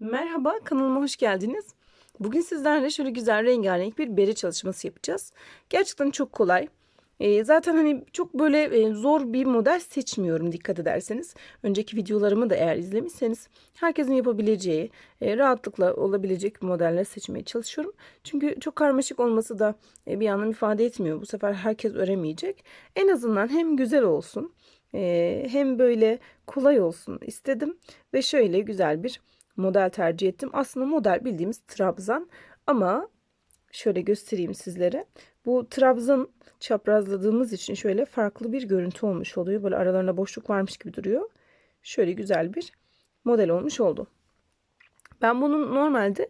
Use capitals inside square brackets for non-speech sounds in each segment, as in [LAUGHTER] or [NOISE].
Merhaba, kanalıma hoş geldiniz. Bugün sizlerle şöyle güzel rengarenk bir bere çalışması yapacağız. Gerçekten çok kolay. Ee, zaten hani çok böyle e, zor bir model seçmiyorum dikkat ederseniz. Önceki videolarımı da eğer izlemişseniz herkesin yapabileceği, e, rahatlıkla olabilecek modeller seçmeye çalışıyorum. Çünkü çok karmaşık olması da e, bir anlam ifade etmiyor. Bu sefer herkes öremeyecek. En azından hem güzel olsun e, hem böyle kolay olsun istedim. Ve şöyle güzel bir model tercih ettim. Aslında model bildiğimiz trabzan ama şöyle göstereyim sizlere. Bu trabzan çaprazladığımız için şöyle farklı bir görüntü olmuş oluyor. Böyle aralarında boşluk varmış gibi duruyor. Şöyle güzel bir model olmuş oldu. Ben bunun normalde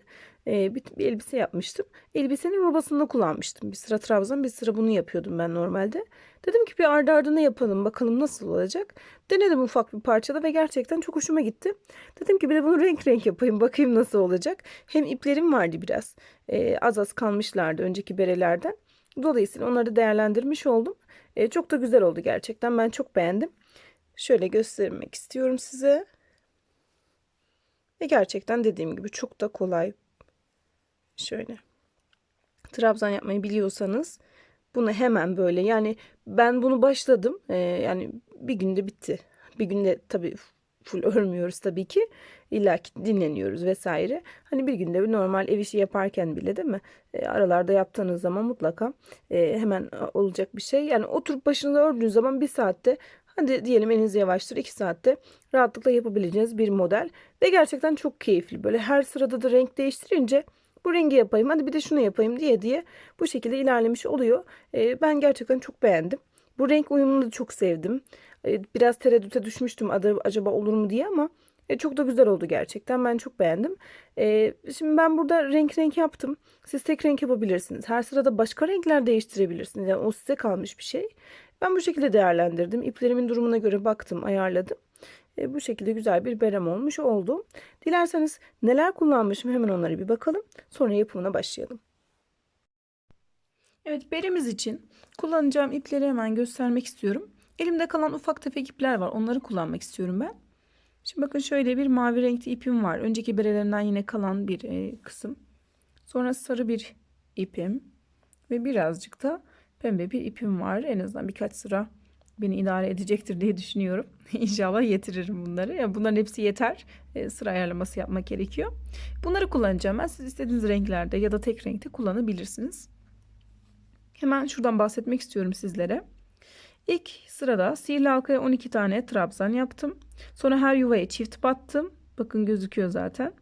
e, bir, bir elbise yapmıştım. Elbisenin robasında kullanmıştım. Bir sıra trabzan bir sıra bunu yapıyordum ben normalde. Dedim ki bir ardı ardına yapalım bakalım nasıl olacak. Denedim ufak bir parçada ve gerçekten çok hoşuma gitti. Dedim ki bir de bunu renk renk yapayım bakayım nasıl olacak. Hem iplerim vardı biraz. E, az az kalmışlardı önceki berelerden. Dolayısıyla onları değerlendirmiş oldum. E, çok da güzel oldu gerçekten. Ben çok beğendim. Şöyle göstermek istiyorum size. Ve gerçekten dediğim gibi çok da kolay. Şöyle. Trabzan yapmayı biliyorsanız bunu hemen böyle yani ben bunu başladım. Ee, yani bir günde bitti. Bir günde tabii full örmüyoruz tabii ki. İlla ki dinleniyoruz vesaire. Hani bir günde bir normal ev işi yaparken bile değil mi? E, aralarda yaptığınız zaman mutlaka e, hemen olacak bir şey. Yani oturup başınıza ördüğünüz zaman bir saatte Hadi diyelim eliniz yavaştır 2 saatte rahatlıkla yapabileceğiniz bir model. Ve gerçekten çok keyifli. Böyle her sırada da renk değiştirince bu rengi yapayım hadi bir de şunu yapayım diye diye bu şekilde ilerlemiş oluyor. Ee, ben gerçekten çok beğendim. Bu renk uyumunu da çok sevdim. Ee, biraz tereddüte düşmüştüm acaba olur mu diye ama e, çok da güzel oldu gerçekten. Ben çok beğendim. E, şimdi ben burada renk renk yaptım. Siz tek renk yapabilirsiniz. Her sırada başka renkler değiştirebilirsiniz. Yani o size kalmış bir şey. Ben bu şekilde değerlendirdim. İplerimin durumuna göre baktım, ayarladım. E, bu şekilde güzel bir berem olmuş oldu. Dilerseniz neler kullanmışım hemen onlara bir bakalım. Sonra yapımına başlayalım. Evet beremiz için kullanacağım ipleri hemen göstermek istiyorum. Elimde kalan ufak tefek ipler var. Onları kullanmak istiyorum ben. Şimdi bakın şöyle bir mavi renkli ipim var. Önceki berelerimden yine kalan bir e, kısım. Sonra sarı bir ipim ve birazcık da pembe bir ipim var. En azından birkaç sıra beni idare edecektir diye düşünüyorum. [LAUGHS] İnşallah yetiririm bunları. Yani bunların hepsi yeter. E, sıra ayarlaması yapmak gerekiyor. Bunları kullanacağım ben. Siz istediğiniz renklerde ya da tek renkte kullanabilirsiniz. Hemen şuradan bahsetmek istiyorum sizlere. İlk sırada sihirli halkaya 12 tane trabzan yaptım. Sonra her yuvaya çift battım. Bakın gözüküyor zaten.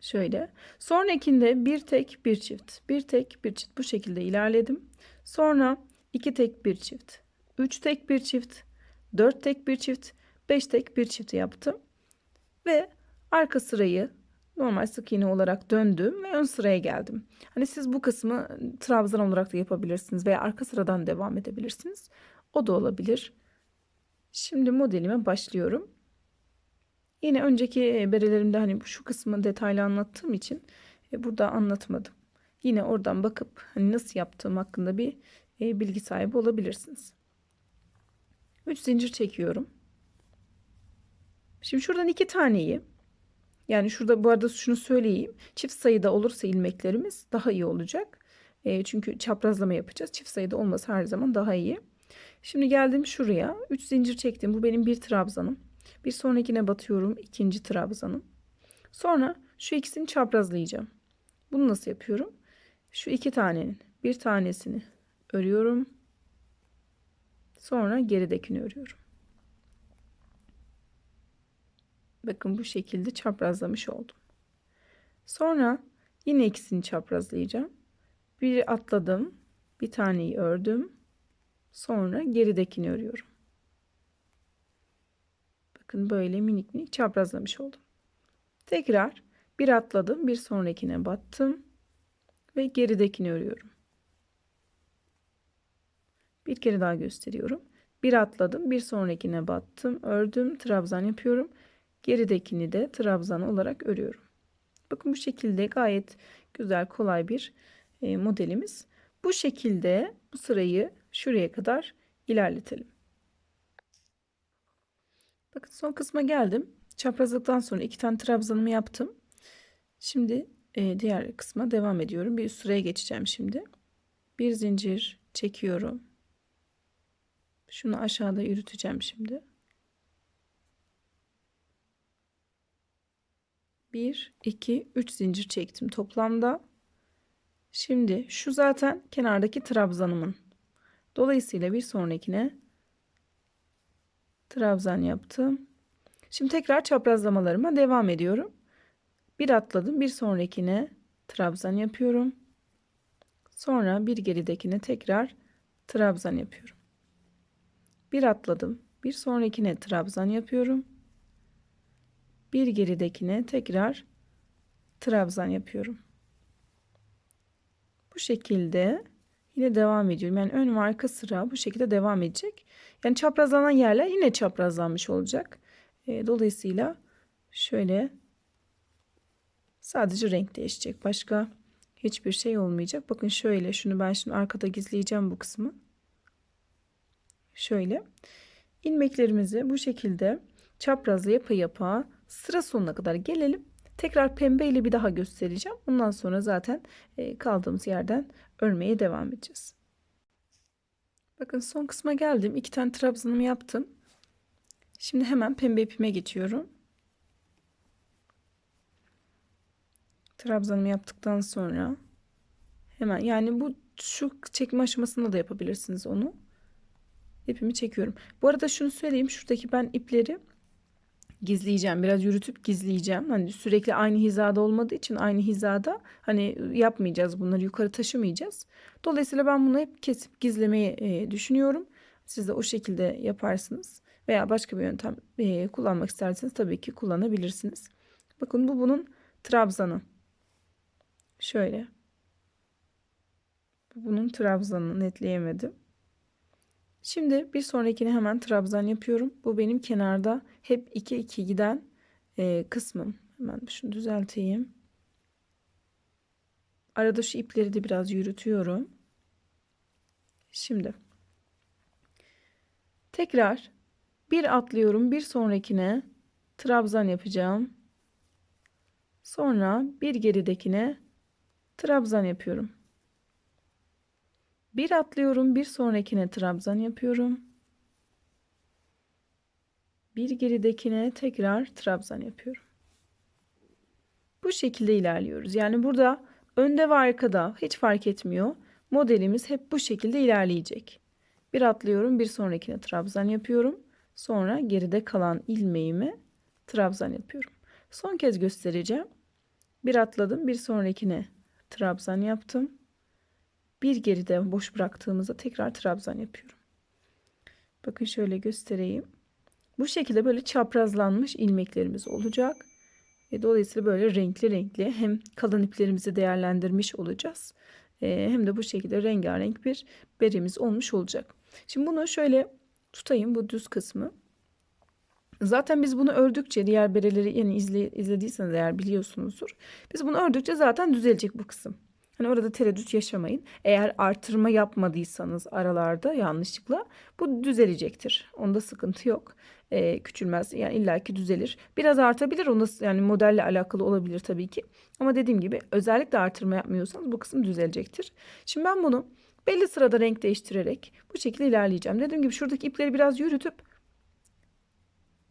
Şöyle. Sonrakinde bir tek bir çift. Bir tek bir çift. Bu şekilde ilerledim. Sonra iki tek bir çift. Üç tek bir çift. Dört tek bir çift. Beş tek bir çift yaptım. Ve arka sırayı normal sık iğne olarak döndüm ve ön sıraya geldim. Hani siz bu kısmı trabzan olarak da yapabilirsiniz veya arka sıradan devam edebilirsiniz. O da olabilir. Şimdi modelime başlıyorum. Yine önceki berelerimde hani şu kısmı detaylı anlattığım için e, burada anlatmadım. Yine oradan bakıp hani nasıl yaptığım hakkında bir e, bilgi sahibi olabilirsiniz. 3 zincir çekiyorum. Şimdi şuradan iki taneyi yani şurada bu arada şunu söyleyeyim. Çift sayıda olursa ilmeklerimiz daha iyi olacak. E, çünkü çaprazlama yapacağız. Çift sayıda olması her zaman daha iyi. Şimdi geldim şuraya. 3 zincir çektim. Bu benim bir trabzanım. Bir sonrakine batıyorum. ikinci trabzanım. Sonra şu ikisini çaprazlayacağım. Bunu nasıl yapıyorum? Şu iki tanenin bir tanesini örüyorum. Sonra geridekini örüyorum. Bakın bu şekilde çaprazlamış oldum. Sonra yine ikisini çaprazlayacağım. Bir atladım. Bir taneyi ördüm. Sonra geridekini örüyorum. Bakın böyle minik minik çaprazlamış oldum. Tekrar bir atladım. Bir sonrakine battım. Ve geridekini örüyorum. Bir kere daha gösteriyorum. Bir atladım. Bir sonrakine battım. Ördüm. Trabzan yapıyorum. Geridekini de trabzan olarak örüyorum. Bakın bu şekilde gayet güzel kolay bir e, modelimiz. Bu şekilde bu sırayı şuraya kadar ilerletelim. Bakın son kısma geldim. Çaprazlıktan sonra iki tane trabzanımı yaptım. Şimdi e, diğer kısma devam ediyorum. Bir üst sıraya geçeceğim şimdi. Bir zincir çekiyorum. Şunu aşağıda yürüteceğim şimdi. 1 2 3 zincir çektim toplamda. Şimdi şu zaten kenardaki trabzanımın. Dolayısıyla bir sonrakine trabzan yaptım. Şimdi tekrar çaprazlamalarıma devam ediyorum. Bir atladım, bir sonrakine trabzan yapıyorum. Sonra bir geridekine tekrar trabzan yapıyorum. Bir atladım, bir sonrakine trabzan yapıyorum. Bir geridekine tekrar trabzan yapıyorum. Bu şekilde yine devam ediyorum. Yani ön ve arka sıra bu şekilde devam edecek. Yani çaprazlanan yerler yine çaprazlanmış olacak. E, dolayısıyla şöyle sadece renk değişecek. Başka hiçbir şey olmayacak. Bakın şöyle şunu ben şimdi arkada gizleyeceğim bu kısmı. Şöyle ilmeklerimizi bu şekilde çaprazla yapa yapa sıra sonuna kadar gelelim. Tekrar pembe ile bir daha göstereceğim. Ondan sonra zaten e, kaldığımız yerden örmeye devam edeceğiz. Bakın son kısma geldim. İki tane trabzanımı yaptım. Şimdi hemen pembe ipime geçiyorum. Trabzanımı yaptıktan sonra hemen yani bu şu çekme aşamasında da yapabilirsiniz onu. İpimi çekiyorum. Bu arada şunu söyleyeyim. Şuradaki ben ipleri gizleyeceğim. Biraz yürütüp gizleyeceğim. Hani sürekli aynı hizada olmadığı için aynı hizada hani yapmayacağız bunları yukarı taşımayacağız. Dolayısıyla ben bunu hep kesip gizlemeyi e, düşünüyorum. Siz de o şekilde yaparsınız. Veya başka bir yöntem e, kullanmak isterseniz tabii ki kullanabilirsiniz. Bakın bu bunun trabzanı. Şöyle. Bu bunun trabzanı netleyemedim. Şimdi bir sonrakini hemen trabzan yapıyorum. Bu benim kenarda hep 2 2 giden e, kısmım. Hemen şunu düzelteyim. Arada şu ipleri de biraz yürütüyorum. Şimdi tekrar bir atlıyorum bir sonrakine trabzan yapacağım. Sonra bir geridekine trabzan yapıyorum. Bir atlıyorum, bir sonrakine trabzan yapıyorum. Bir geridekine tekrar trabzan yapıyorum. Bu şekilde ilerliyoruz. Yani burada önde ve arkada hiç fark etmiyor. Modelimiz hep bu şekilde ilerleyecek. Bir atlıyorum, bir sonrakine trabzan yapıyorum. Sonra geride kalan ilmeğimi trabzan yapıyorum. Son kez göstereceğim. Bir atladım, bir sonrakine trabzan yaptım bir geride boş bıraktığımızda tekrar trabzan yapıyorum. Bakın şöyle göstereyim. Bu şekilde böyle çaprazlanmış ilmeklerimiz olacak. E, dolayısıyla böyle renkli renkli hem kalın iplerimizi değerlendirmiş olacağız. E, hem de bu şekilde rengarenk bir beremiz olmuş olacak. Şimdi bunu şöyle tutayım bu düz kısmı. Zaten biz bunu ördükçe diğer bereleri yani izle, izlediyseniz eğer biliyorsunuzdur. Biz bunu ördükçe zaten düzelecek bu kısım. Hani orada tereddüt yaşamayın. Eğer artırma yapmadıysanız aralarda yanlışlıkla bu düzelecektir. Onda sıkıntı yok. Ee, küçülmez yani illaki düzelir. Biraz artabilir. Onda yani modelle alakalı olabilir tabii ki. Ama dediğim gibi özellikle artırma yapmıyorsanız bu kısım düzelecektir. Şimdi ben bunu belli sırada renk değiştirerek bu şekilde ilerleyeceğim. Dediğim gibi şuradaki ipleri biraz yürütüp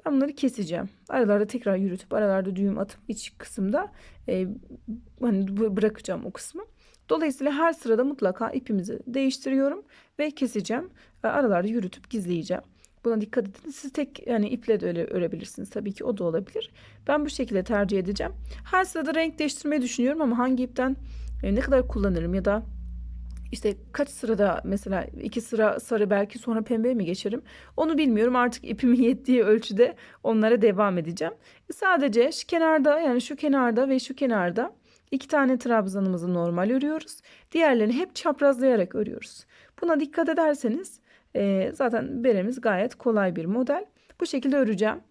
ben bunları keseceğim. Aralarda tekrar yürütüp aralarda düğüm atıp iç kısımda e, hani bırakacağım o kısmı. Dolayısıyla her sırada mutlaka ipimizi değiştiriyorum ve keseceğim. Aralarda yürütüp gizleyeceğim. Buna dikkat edin. Siz tek yani iple de öyle örebilirsiniz. Tabii ki o da olabilir. Ben bu şekilde tercih edeceğim. Her sırada renk değiştirmeyi düşünüyorum ama hangi ipten e, ne kadar kullanırım ya da işte kaç sırada mesela iki sıra sarı belki sonra pembe mi geçerim onu bilmiyorum artık ipimin [LAUGHS] yettiği ölçüde onlara devam edeceğim. Sadece şu kenarda yani şu kenarda ve şu kenarda iki tane trabzanımızı normal örüyoruz. Diğerlerini hep çaprazlayarak örüyoruz. Buna dikkat ederseniz e, zaten beremiz gayet kolay bir model. Bu şekilde öreceğim.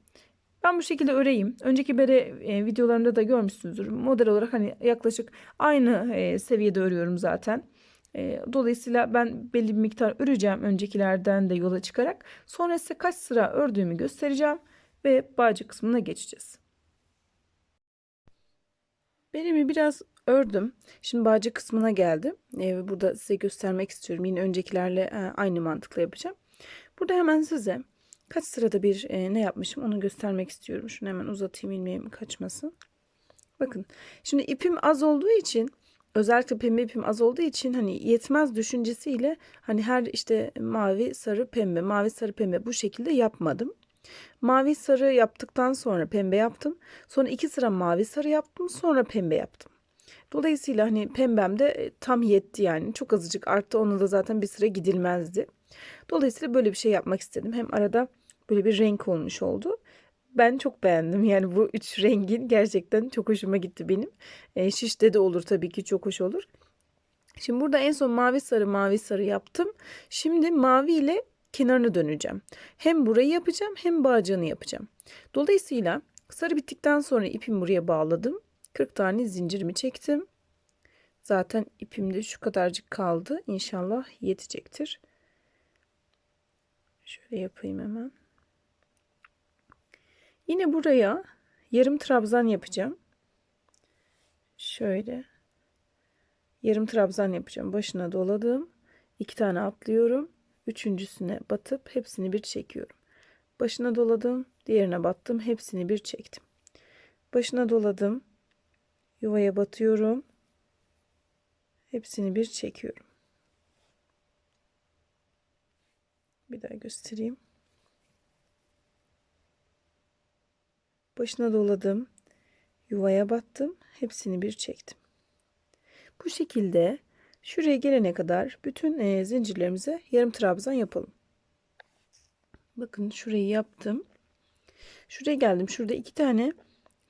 Ben bu şekilde öreyim. Önceki bere e, videolarımda da görmüşsünüzdür. Model olarak hani yaklaşık aynı e, seviyede örüyorum zaten. E, dolayısıyla ben belli bir miktar öreceğim öncekilerden de yola çıkarak. Sonra size kaç sıra ördüğümü göstereceğim. ve bağcık kısmına geçeceğiz. Beremi biraz ördüm. Şimdi bağcık kısmına geldim. Ee, burada size göstermek istiyorum. Yine öncekilerle e, aynı mantıkla yapacağım. Burada hemen size kaç sırada bir e, ne yapmışım onu göstermek istiyorum. Şunu hemen uzatayım ilmeğim kaçmasın. Bakın şimdi ipim az olduğu için özellikle pembe ipim az olduğu için hani yetmez düşüncesiyle hani her işte mavi sarı pembe mavi sarı pembe bu şekilde yapmadım. Mavi sarı yaptıktan sonra pembe yaptım. Sonra iki sıra mavi sarı yaptım. Sonra pembe yaptım. Dolayısıyla hani pembem de e, tam yetti yani. Çok azıcık arttı. Onu da zaten bir sıra gidilmezdi. Dolayısıyla böyle bir şey yapmak istedim. Hem arada böyle bir renk olmuş oldu. Ben çok beğendim. Yani bu üç [LAUGHS] rengin gerçekten çok hoşuma gitti benim. E, şişte de olur tabii ki çok hoş olur. Şimdi burada en son mavi sarı mavi sarı yaptım. Şimdi mavi ile kenarını döneceğim. Hem burayı yapacağım hem bağcığını yapacağım. Dolayısıyla sarı bittikten sonra ipimi buraya bağladım. 40 tane zincirimi çektim. Zaten ipimde şu kadarcık kaldı. İnşallah yetecektir. Şöyle yapayım hemen. Yine buraya yarım trabzan yapacağım. Şöyle yarım trabzan yapacağım. Başına doladım. iki tane atlıyorum. Üçüncüsüne batıp hepsini bir çekiyorum. Başına doladım. Diğerine battım. Hepsini bir çektim. Başına doladım. Yuvaya batıyorum. Hepsini bir çekiyorum. Bir daha göstereyim. Başına doladım. Yuvaya battım. Hepsini bir çektim. Bu şekilde şuraya gelene kadar bütün e, zincirlerimize yarım trabzan yapalım. Bakın şurayı yaptım. Şuraya geldim. Şurada iki tane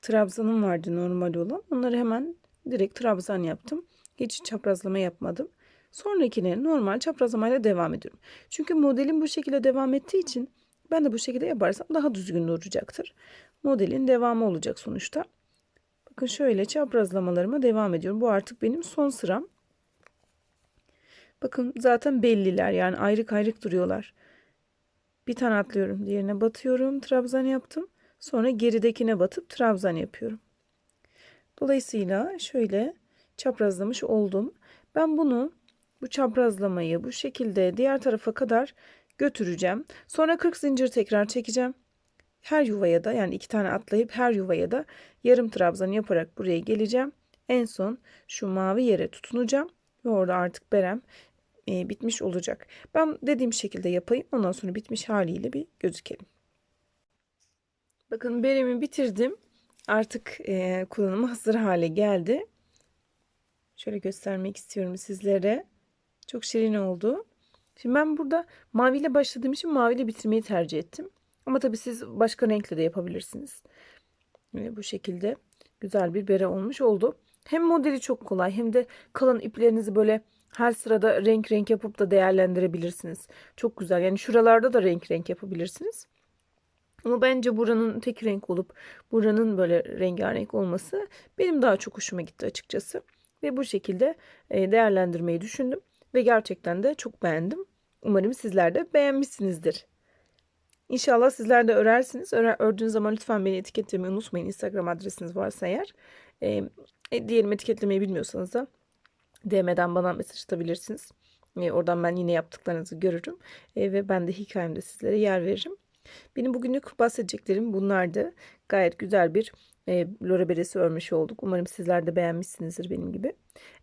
trabzanım vardı normal olan. Onları hemen direkt trabzan yaptım. Hiç çaprazlama yapmadım. Sonrakileri normal çaprazlamayla devam ediyorum. Çünkü modelin bu şekilde devam ettiği için ben de bu şekilde yaparsam daha düzgün duracaktır. Modelin devamı olacak sonuçta. Bakın şöyle çaprazlamalarıma devam ediyorum. Bu artık benim son sıram. Bakın zaten belliler yani ayrık ayrık duruyorlar. Bir tane atlıyorum. Diğerine batıyorum. Trabzan yaptım. Sonra geridekine batıp trabzan yapıyorum. Dolayısıyla şöyle çaprazlamış oldum. Ben bunu bu çaprazlamayı bu şekilde diğer tarafa kadar götüreceğim. Sonra 40 zincir tekrar çekeceğim. Her yuvaya da yani iki tane atlayıp her yuvaya da yarım trabzan yaparak buraya geleceğim. En son şu mavi yere tutunacağım ve orada artık berem e, bitmiş olacak. Ben dediğim şekilde yapayım. Ondan sonra bitmiş haliyle bir gözükelim. Bakın beremi bitirdim. Artık e, kullanıma hazır hale geldi. Şöyle göstermek istiyorum sizlere. Çok şirin oldu. Şimdi ben burada maviyle başladığım için maviyle bitirmeyi tercih ettim. Ama tabii siz başka renkle de yapabilirsiniz. Ve bu şekilde güzel bir bere olmuş oldu. Hem modeli çok kolay hem de kalan iplerinizi böyle her sırada renk renk yapıp da değerlendirebilirsiniz. Çok güzel. Yani şuralarda da renk renk yapabilirsiniz. Ama bence buranın tek renk olup buranın böyle rengarenk olması benim daha çok hoşuma gitti açıkçası. Ve bu şekilde e, değerlendirmeyi düşündüm. Ve gerçekten de çok beğendim. Umarım sizler de beğenmişsinizdir. İnşallah sizler de örersiniz. Örer, ördüğünüz zaman lütfen beni etiketlemeyi unutmayın. Instagram adresiniz varsa eğer. E, diyelim etiketlemeyi bilmiyorsanız da DM'den bana mesaj atabilirsiniz. E, oradan ben yine yaptıklarınızı görürüm. E, ve ben de hikayemde sizlere yer veririm. Benim bugünlük bahsedeceklerim bunlardı. Gayet güzel bir e, lora beresi örmüş olduk. Umarım sizler de beğenmişsinizdir benim gibi.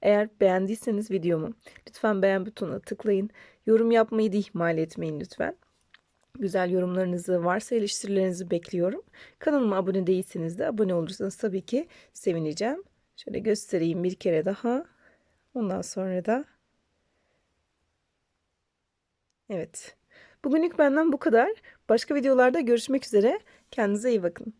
Eğer beğendiyseniz videomu lütfen beğen butonuna tıklayın. Yorum yapmayı da ihmal etmeyin lütfen. Güzel yorumlarınızı, varsa eleştirilerinizi bekliyorum. Kanalıma abone değilseniz de abone olursanız tabii ki sevineceğim. Şöyle göstereyim bir kere daha. Ondan sonra da Evet. Bugünlük benden bu kadar. Başka videolarda görüşmek üzere. Kendinize iyi bakın.